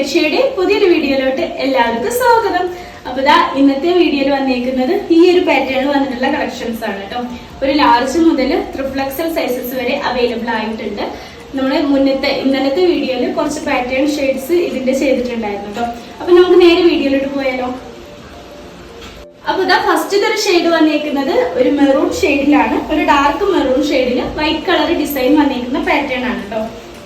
ലക്ഷ്യയുടെ പുതിയൊരു വീഡിയോയിലോട്ട് എല്ലാവർക്കും സ്വാഗതം. അപ്പൊ ഇതാ ഇന്നത്തെ വീഡിയോയിൽ വന്നിരിക്കുന്നത് ഈ ഒരു പാറ്റേണിൽ വന്നിട്ടുള്ള കളക്ഷൻസ് ആണ് കേട്ടോ. ഒരു ലാർജ് മുതൽ ട്രിപ്ലക്സൽ സൈസസ് വരെ അവൈലബിൾ ആയിട്ടുണ്ട്. നമ്മൾ മുന്നത്തെ ഇന്നലത്തെ വീഡിയോയിൽ കുറച്ച് പാറ്റേൺ ഷെയ്ഡ്സ് ഇതിന്റെ ചെയ്തിട്ടുണ്ടായിരുന്നു കേട്ടോ. അപ്പൊ നമുക്ക് നേരെ വീഡിയോയിലോട്ട് പോയാലോ. അപ്പൊ ഇതാ ഫസ്റ്റ് ഇതൊരു ഷെയ്ഡ് വന്നേക്കുന്നത് ഒരു മെറൂൺ ഷെയ്ഡിലാണ് ഒരു ഡാർക്ക് മെറൂൺ ഷെയ്ഡിൽ വൈറ്റ് കളർ ഡിസൈൻ വന്നേക്കുന്ന പാറ്റേൺ ആണ് കേട്ടോ.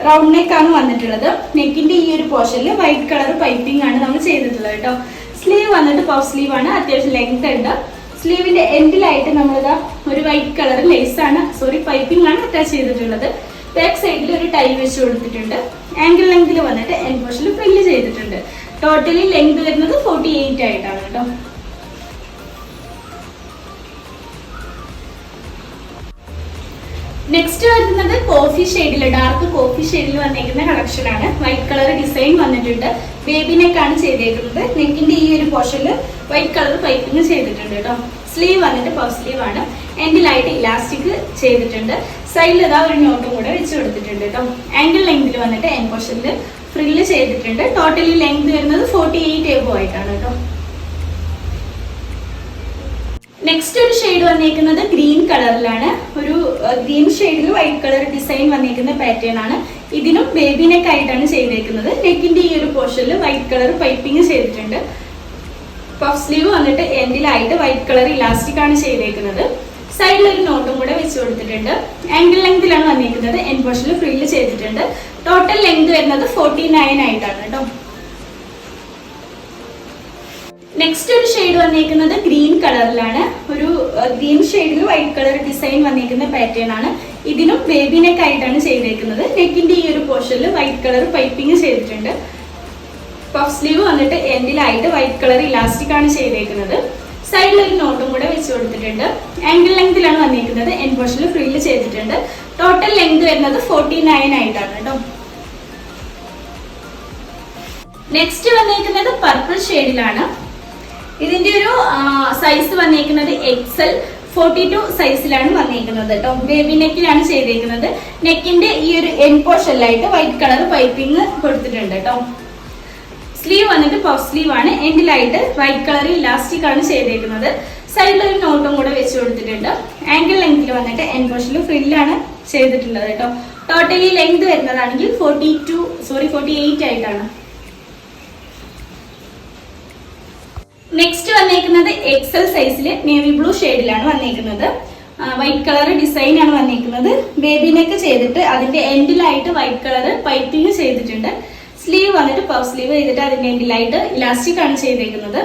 റൗണ്ട് നെക്ക് ആണ് വന്നിട്ടുള്ളത്. നെക്കിന്റെ ഈ ഒരു പോർഷനിൽ വൈറ്റ് കളർ പൈപ്പിംഗ് ആണ് നമ്മൾ ചെയ്തിട്ടുള്ളത് കേട്ടോ. സ്ലീവ് വന്നിട്ട് പഫ് സ്ലീവ് ആണ്. അത്യാവശ്യം ലെങ്ത് ഉണ്ട്. സ്ലീവിന്റെ എൻഡിലായിട്ട് നമ്മളിതാ ഒരു വൈറ്റ് കളർ ലേസ് ആണ്. സോറി പൈപ്പിംഗ് ആണ് അറ്റാച്ച് ചെയ്തിട്ടുള്ളത്. ബാക്ക് സൈഡിൽ ഒരു ടൈ വെച്ച് കൊടുത്തിട്ടുണ്ട്. ആംഗിൾ ലെങ്തിൽ വന്നിട്ട് എൻ പോർഷനിൽ പ്രിന്റ് ചെയ്തിട്ടുണ്ട്. ടോട്ടലി ലെങ്ത് വരുന്നത് ഫോർട്ടി ആയിട്ടാണ് കേട്ടോ. നെക്സ്റ്റ് വരുന്നത് കോഫി ഷെയ്ഡിൽ ഡാർക്ക് കോഫി ഷെയ്ഡിൽ വന്നിരിക്കുന്ന കളക്ഷൻ ആണ്. വൈറ്റ് കളർ ഡിസൈൻ വന്നിട്ടുണ്ട്. ബേബി നെക്കാണ് ചെയ്തേക്കുന്നത്. നെക്കിന്റെ ഈ ഒരു പോർഷനിൽ വൈറ്റ് കളർ പൈപ്പിംഗ് ചെയ്തിട്ടുണ്ട് കേട്ടോ. സ്ലീവ് വന്നിട്ട് പഫ് സ്ലീവ് ആണ്. എൻഡിലായിട്ട് ഇലാസ്റ്റിക് ചെയ്തിട്ടുണ്ട്. സൈഡിൽ ഇതാ ഒരു നോട്ടും കൂടെ വെച്ച് കൊടുത്തിട്ടുണ്ട് കേട്ടോ. ആംഗിൾ ലെങ്തിൽ വന്നിട്ട് എൻ പോർഷനിൽ ഫ്രില്ല് ചെയ്തിട്ടുണ്ട്. ടോട്ടലി ലെങ്ത് വരുന്നത് ഫോർട്ടി എയ്റ്റ് എബോ ആയിട്ടാണ് കേട്ടോ. നെക്സ്റ്റ് ഒരു ഷെയ്ഡ് വന്നേക്കുന്നത് ഗ്രീൻ കളറിലാണ് ഒരു ഗ്രീൻ ഷെയ്ഡിൽ വൈറ്റ് കളർ ഡിസൈൻ വന്നേക്കുന്ന പാറ്റേൺ ആണ്. ഇതിനും ബേബി നെക്ക് ആയിട്ടാണ് ചെയ്തേക്കുന്നത്. നെക്കിന്റെ ഈ ഒരു പോർഷനിൽ വൈറ്റ് കളർ പൈപ്പിംഗ് ചെയ്തിട്ടുണ്ട്. പഫ് സ്ലീവ് വന്നിട്ട് എൻഡിലായിട്ട് വൈറ്റ് കളർ ഇലാസ്റ്റിക് ആണ് ചെയ്തേക്കുന്നത്. സൈഡിൽ ഒരു നോട്ടും കൂടെ വെച്ച് കൊടുത്തിട്ടുണ്ട്. ആംഗിൾ ലെങ്തിലാണ് വന്നിരിക്കുന്നത് എൻ പോർഷനിൽ ഫ്രില്ല് ചെയ്തിട്ടുണ്ട്. ടോട്ടൽ ലെങ്ത് വരുന്നത് ഫോർട്ടി നയൻ ആയിട്ടാണ് കേട്ടോ. നെക്സ്റ്റ് ഒരു ഷെയ്ഡ് വന്നിരിക്കുന്നത് ഗ്രീൻ കളറിലാണ് ഒരു ഗ്രീൻ ഷെയ്ഡിൽ വൈറ്റ് കളർ ഡിസൈൻ വന്നിരിക്കുന്ന പാറ്റേൺ ആണ്. ഇതിനും ബേബി നെക്ക് ആയിട്ടാണ് ചെയ്തേക്കുന്നത്. നെക്കിന്റെ ഈ ഒരു പോർഷനിൽ വൈറ്റ് കളർ പൈപ്പിംഗ് ചെയ്തിട്ടുണ്ട്. പഫ് സ്ലീവ് വന്നിട്ട് എൻഡിലായിട്ട് വൈറ്റ് കളർ ഇലാസ്റ്റിക് ആണ് ചെയ്തേക്കുന്നത്. സൈഡിൽ ഒരു നോട്ടും കൂടെ വെച്ച് കൊടുത്തിട്ടുണ്ട്. ആംഗിൾ ലെങ്തിലാണ് വന്നിരിക്കുന്നത് എൻ പോർഷനിൽ ഫ്രില്ല് ചെയ്തിട്ടുണ്ട്. ടോട്ടൽ ലെങ്ത് വരുന്നത് ഫോർട്ടി നയൻ ആയിട്ടാണ് കേട്ടോ. നെക്സ്റ്റ് വന്നിരിക്കുന്നത് പർപ്പിൾ ഷെയ്ഡിലാണ് ഇതിന്റെ ഒരു സൈസ് വന്നേക്കുന്നത് എക്സൽ ഫോർട്ടി ടു സൈസിലാണ് വന്നിരിക്കുന്നത് കേട്ടോ. ബേബി നെക്കിലാണ് ചെയ്തേക്കുന്നത്. നെക്കിന്റെ ഈ ഒരു എൻ പോർഷനിലായിട്ട് വൈറ്റ് കളർ പൈപ്പിംഗ് കൊടുത്തിട്ടുണ്ട് കേട്ടോ. സ്ലീവ് വന്നിട്ട് പഫ് സ്ലീവ് ആണ്. എൻഡിലായിട്ട് വൈറ്റ് കളർ ഇലാസ്റ്റിക് ആണ് ചെയ്തേക്കുന്നത്. സൈഡിൽ ഒരു നോട്ടും കൂടെ വെച്ച് കൊടുത്തിട്ടുണ്ട്. ആംഗിൾ ലെങ്തിൽ വന്നിട്ട് എൻ പോർഷനിൽ ഫ്രില്ലാണ് ചെയ്തിട്ടുള്ളത് കേട്ടോ. Totally length വരുന്നതാണെങ്കിൽ forty two sorry forty eight ആയിട്ടാണ്. നെക്സ്റ്റ് വന്നേക്കുന്നത് എക്സൽ സൈസിൽ നേവി ബ്ലൂ ഷെയ്ഡിലാണ് വന്നേക്കുന്നത്. വൈറ്റ് കളർ ഡിസൈൻ ആണ് വന്നേക്കുന്നത്. ബേബി നെക്ക് ചെയ്തിട്ട് അതിന്റെ എൻഡിലായിട്ട് വൈറ്റ് കളർ പൈപ്പിംഗ് ചെയ്തിട്ടുണ്ട്. സ്ലീവ് വന്നിട്ട് പഫ് സ്ലീവ് ചെയ്തിട്ട് അതിന്റെ എൻഡിലായിട്ട് ഇലാസ്റ്റിക് ആണ് ചെയ്തേക്കുന്നത്.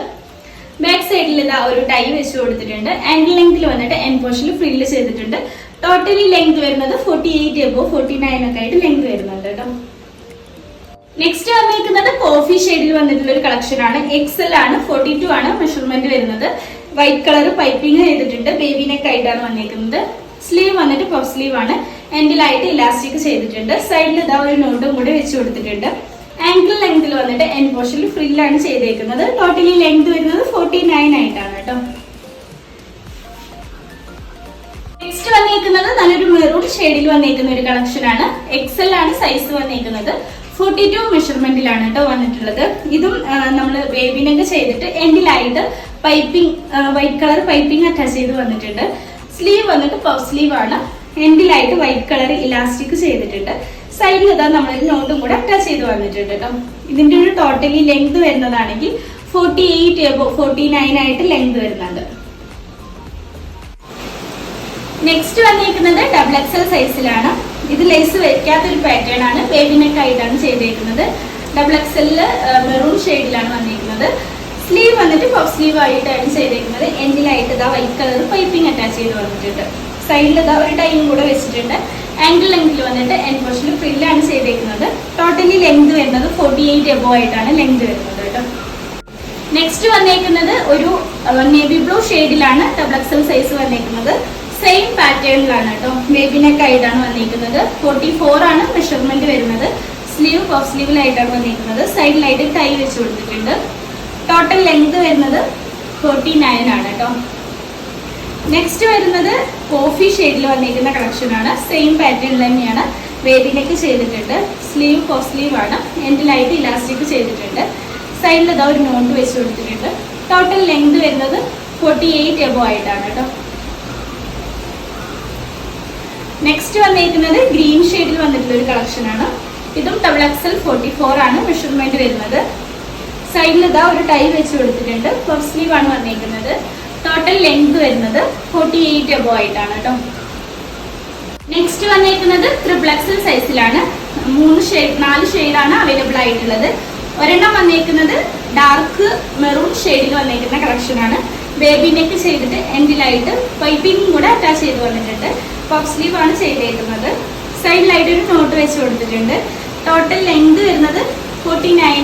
ബാക്ക് സൈഡിൽ ഇതാ ഒരു ടൈ വെച്ച് കൊടുത്തിട്ടുണ്ട്. ആംഗിൾ ലെങ്തിൽ വന്നിട്ട് എൻ പോർഷനിൽ ഫ്രില്ല് ചെയ്തിട്ടുണ്ട്. ടോട്ടലി ലെങ്ത് വരുന്നത് forty eight above forty nine ഒക്കെ ആയിട്ട് ലെങ്ത് വരുന്നുണ്ട് കേട്ടോ. നെക്സ്റ്റ് വന്നിരിക്കുന്നത് കോഫി ഷെയ്ഡിൽ വന്നിട്ടുള്ള ഒരു കളക്ഷൻ ആണ്. എക്സൽ ആണ് ഫോർട്ടി ടു ആണ് മെഷർമെന്റ് വരുന്നത്. വൈറ്റ് കളർ പൈപ്പിംഗ് ചെയ്തിട്ടുണ്ട്. ബേബി നെക്ക് ആയിട്ടാണ് വന്നിരിക്കുന്നത്. സ്ലീവ് വന്നിട്ട് പഫ് സ്ലീവ് ആണ്. എൻഡിലായിട്ട് ഇലാസ്റ്റിക് ചെയ്തിട്ടുണ്ട്. സൈഡിൽ ഇതാ ഒരു നോട്ടും കൂടി വെച്ച് കൊടുത്തിട്ടുണ്ട്. ആംഗിൾ ലെങ്തിൽ വന്നിട്ട് എൻ പോർഷനിൽ ഫ്രില്ലാണ് ചെയ്തേക്കുന്നത്. ടോട്ടലി ലെങ്ത് വരുന്നത് ഫോർട്ടി നയൻ ആയിട്ടാണ് കേട്ടോ. നെക്സ്റ്റ് വന്നിരിക്കുന്നത് നല്ലൊരു മെറൂൺ ഷെയ്ഡിൽ വന്നിരിക്കുന്ന ഒരു കളക്ഷൻ ആണ്. എക്സൽ ആണ് സൈസ് വന്നേക്കുന്നത് ഫോർട്ടി ടു മെഷർമെന്റിലാണ് കേട്ടോ വന്നിട്ടുള്ളത്. ഇതും നമ്മൾ വേവിനൊക്കെ ചെയ്തിട്ട് എൻഡിലായിട്ട് piping white colour piping attach ചെയ്ത് വന്നിട്ടുണ്ട്. സ്ലീവ് വന്നിട്ട് പഫ് സ്ലീവ് ആണ്. എൻഡിലായിട്ട് വൈറ്റ് കളർ ഇലാസ്റ്റിക് ചെയ്തിട്ടുണ്ട്. സൈഡിൽ ഇതാ നമ്മൾ നോട്ടും കൂടെ അറ്റാച്ച് ചെയ്ത് വന്നിട്ടുണ്ട് കേട്ടോ ഇതിന്റെ ഒരു ടോട്ടലി ലെങ്ത് വരുന്നതാണെങ്കിൽ ഫോർട്ടി എയ്റ്റ് ഫോർട്ടി നയൻ ആയിട്ട് ലെങ്ത് വരുന്നുണ്ട് നെക്സ്റ്റ് വന്നിരിക്കുന്നത് ഡബിൾ എക്സൽ സൈസിലാണ് ഇത് ലേസ് വെക്കാത്ത ഒരു പാറ്റേൺ ആണ്. ബേബി നെക്ക് ആയിട്ടാണ് ചെയ്തേക്കുന്നത്. ഡബിൾ എക്സലിൽ മെറൂൺ ഷെയ്ഡിലാണ് വന്നിരിക്കുന്നത് സ്ലീവ് വന്നിട്ട് പഫ് സ്ലീവ് ആയിട്ടാണ് ചെയ്തേക്കുന്നത്. എൻഡിലായിട്ട് ഇതാ വൈറ്റ് കളർ പൈപ്പിംഗ് അറ്റാച്ച് ചെയ്ത് വന്നിട്ടുണ്ട്. സൈഡിൽ ഇതാ ഒരു ടൈം കൂടെ വെച്ചിട്ടുണ്ട്. ആംഗിൾ ലെങ്തിൽ വന്നിട്ട് എൻ പോർഷനിൽ ഫ്രില്ലാണ് ചെയ്തേക്കുന്നത്. ടോട്ടലി ലെങ്ത് വരുന്നത് ഫോർട്ടി എയ്റ്റ് എബോ ആയിട്ടാണ് ലെങ്ത് വരുന്നത് കേട്ടോ. നെക്സ്റ്റ് വന്നേക്കുന്നത് ഒരു നേവി ബ്ലൂ ഷെയ്ഡിലാണ് ഡബിൾ എക്സൽ സൈസ് വന്നേക്കുന്നത്. സെയിം പാറ്റേണിലാണ് കേട്ടോ ബേബി നെക്ക് ആയിട്ടാണ് വന്നിരിക്കുന്നത്. ഫോർട്ടി ഫോർ ആണ് മെഷർമെന്റ് വരുന്നത്. സ്ലീവ് പഫ് സ്ലീവിലായിട്ടാണ് വന്നിരിക്കുന്നത്. സൈഡിലായിട്ട് ടൈ വെച്ച് കൊടുത്തിട്ടുണ്ട്. ടോട്ടൽ ലെങ്ത് വരുന്നത് ഫോർട്ടി നയൻ ആണ് കേട്ടോ നെക്സ്റ്റ് വരുന്നത് കോഫി ഷെയ്ഡിൽ വന്നിരിക്കുന്ന കളക്ഷൻ ആണ്. സെയിം പാറ്റേൺ തന്നെയാണ് വേദിയിലേക്ക് ചെയ്തിട്ടുണ്ട്. സ്ലീവ് പോ സ്ലീവ് ആണ്. എൻഡിലായിട്ട് ഇലാസ്റ്റിക് ചെയ്തിട്ടുണ്ട്. സൈഡിൽ ഇതാ ഒരു നോട്ട് വെച്ച് കൊടുത്തിട്ടുണ്ട്. ടോട്ടൽ ലെങ്ത് വരുന്നത് ഫോർട്ടി എയ്റ്റ് എബോ ആയിട്ടാണ് കേട്ടോ നെക്സ്റ്റ് വന്നിരിക്കുന്നത് ഗ്രീൻ ഷെയ്ഡിൽ വന്നിട്ടുള്ള ഒരു കളക്ഷൻ ആണ്. ഇതും ഡബിൾ എക്സൽ ഫോർട്ടി ഫോർ ആണ് മെഷർമെന്റ് വരുന്നത്. സൈഡിൽ ഇതാ ഒരു ടൈ വെച്ച് കൊടുത്തിട്ടുണ്ട്. പഫ് സ്ലീവ് ആണ് വന്നിരിക്കുന്നത് ടോട്ടൽ ലെങ്ത് വരുന്നത് ഫോർട്ടി എയ്റ്റ് എബോ ആയിട്ടാണ് കേട്ടോ. നെക്സ്റ്റ് വന്നിരിക്കുന്നത് ത്രിപ്ലക്സൽ സൈസിലാണ് മൂന്ന് ഷെയ്ഡ് നാല് ഷെയ്ഡാണ് അവൈലബിൾ ആയിട്ടുള്ളത്. ഒരെണ്ണം വന്നിരിക്കുന്നത് ഡാർക്ക് മെറൂൺ ഷെയ്ഡിൽ വന്നേക്കുന്ന കളക്ഷനാണ് ബേബി നെക്ക് ചെയ്തിട്ട് എൻഡിലായിട്ട് പൈപ്പിംഗും കൂടെ അറ്റാച്ച് ചെയ്ത് വന്നിട്ടുണ്ട്. പഫ് സ്ലീവ് ആണ് ചെയ്തേക്കുന്നത്. സൈഡിലായിട്ട് ഒരു നോട്ട് വെച്ച് കൊടുത്തിട്ടുണ്ട്. ടോട്ടൽ ലെങ്ത് വരുന്നത് forty nine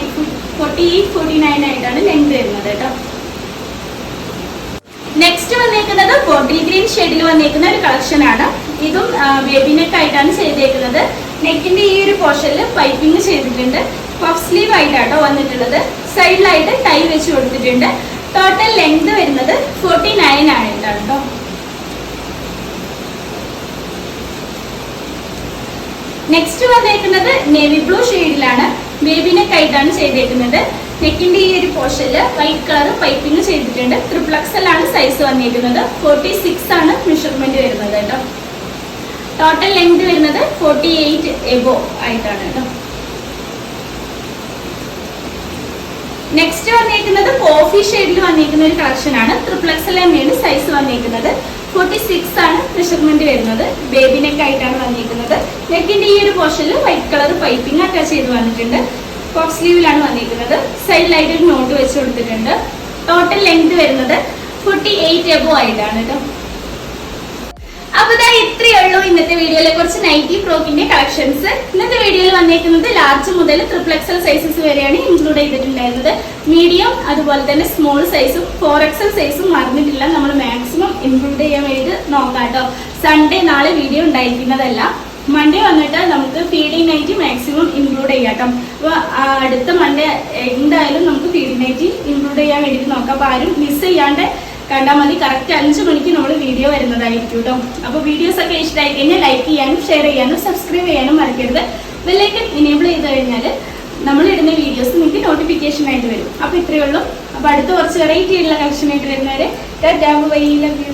forty eight forty nine ആയിട്ടാണ് ലെങ്ത് വരുന്നത് കേട്ടോ. നെക്സ്റ്റ് വന്നേക്കുന്നത് ബോട്ടിൽ ഗ്രീൻ ഷെയ്ഡിൽ വന്നേക്കുന്ന ഒരു കളക്ഷൻ ആണ്. ഇതും ബേബി നെക്ക് ആയിട്ടാണ് ചെയ്തേക്കുന്നത്. നെക്കിന്റെ ഈ ഒരു പോർഷനിൽ പൈപ്പിംഗ് ചെയ്തിട്ടുണ്ട്. പഫ് സ്ലീവ് ആയിട്ടാട്ടോ വന്നിട്ടുള്ളത്. സൈഡിലായിട്ട് ടൈ വെച്ച് കൊടുത്തിട്ടുണ്ട്. ടോട്ടൽ ലെങ്ത് വരുന്നത് ഫോർട്ടി നയൻ ആയിട്ടാണ് കേട്ടോ. നെക്സ്റ്റ് വന്നേക്കുന്നത് നേവി ബ്ലൂ ഷെയ്ഡിലാണ് ബേബി നെക്ക് ആയിട്ടാണ് ചെയ്തേക്കുന്നത് നെക്കിന്റെ ഈ ഒരു പോർഷനിൽ വൈറ്റ് കളർ പൈപ്പിംഗ് ചെയ്തിട്ടുണ്ട്. ട്രിപ്ലക്സൽ ആണ് സൈസ് വന്നിരിക്കുന്നത് ഫോർട്ടി സിക്സ് ആണ് മെഷർമെന്റ് വരുന്നത് കേട്ടോ. ടോട്ടൽ ലെങ്ത് വരുന്നത് ഫോർട്ടി എയ്റ്റ് എബോ ആയിട്ടാണ് കേട്ടോ. നെക്സ്റ്റ് വന്നിരിക്കുന്നത് കോഫി ഷെയ്ഡിൽ വന്നിരിക്കുന്ന ഒരു കളക്ഷൻ ആണ്. ട്രിപ്ലക്സൽ തന്നെയാണ് സൈസ് വന്നിരിക്കുന്നത് ഫോർട്ടി സിക്സ് ആണ് മെഷർമെന്റ് വരുന്നത്. ബേബി നെക്ക് ആയിട്ടാണ് വന്നിരിക്കുന്നത് നെക്കിന്റെ ഈ ഒരു പോർഷനിൽ വൈറ്റ് കളർ പൈപ്പിംഗ് അറ്റാച്ച് ചെയ്ത് വന്നിട്ടുണ്ട്. പഫ് സ്ലീവിലാണ് വന്നിരിക്കുന്നത്. സൈഡിലായിട്ട് ഒരു നോട്ട് വെച്ച് കൊടുത്തിട്ടുണ്ട്. ടോട്ടൽ ലെങ്ത് വരുന്നത് ഫോർട്ടി എയ്റ്റ് എബോ ആയിട്ടാണ് അപ്പൊ ഇതാ ഇത്രയേ ഉള്ളൂ ഇന്നത്തെ വീഡിയോയിലെ കുറച്ച് നൈറ്റി ഫ്രോക്കിന്റെ കളക്ഷൻസ് ഇന്നത്തെ വീഡിയോയിൽ വന്നേക്കുന്നത് ലാർജ് മുതൽ ട്രിപ്പിൾ എക്സൽ സൈസസ് വരെയാണ് ഇൻക്ലൂഡ് ചെയ്തിട്ടുണ്ടായിരുന്നത്. മീഡിയം അതുപോലെ തന്നെ സ്മോൾ സൈസും ഫോർ എക്സൽ സൈസും മറന്നിട്ടില്ല. നമ്മൾ മാക്സിമം ഇൻക്ലൂഡ് ചെയ്യാൻ വേണ്ടി നോക്കാം കേട്ടോ സൺഡേ നാളെ വീഡിയോ ഉണ്ടായിരിക്കുന്നതല്ല. മൺഡേ വന്നിട്ട് നമുക്ക് ഫീഡിങ് നൈറ്റ് മാക്സിമം ഇൻക്ലൂഡ് ചെയ്യാം കേട്ടോ. അപ്പോൾ അടുത്ത മൺഡേ എന്തായാലും നമുക്ക് ഫീഡിങ് നൈറ്റ് ഇൻക്ലൂഡ് ചെയ്യാൻ വേണ്ടിയിട്ട് നോക്കാം. അപ്പോൾ ആരും മിസ് ചെയ്യാണ്ട് കണ്ടാൽ മതി. കറക്റ്റ് അഞ്ച് മണിക്ക് നമ്മൾ വീഡിയോ വരുന്നതായിരിക്കും കേട്ടോ. അപ്പോൾ വീഡിയോസ് ഒക്കെ ഇഷ്ടമായി കഴിഞ്ഞാൽ ലൈക്ക് ചെയ്യാനും ഷെയർ ചെയ്യാനും സബ്സ്ക്രൈബ് ചെയ്യാനും മറക്കരുത്. ബെല്ലൈക്കൻ ഇനേബിൾ ചെയ്ത് കഴിഞ്ഞാൽ നമ്മൾ ഇടുന്ന വീഡിയോസ് നിങ്ങൾക്ക് നോട്ടിഫിക്കേഷൻ ആയിട്ട് വരും. അപ്പോൾ ഇത്രയേ ഉള്ളൂ. അപ്പോൾ അടുത്ത കുറച്ച് വെറൈറ്റി ഉള്ള കളക്ഷൻ ആയിട്ട് വരുന്നവരെ ബൈ ലവ് യു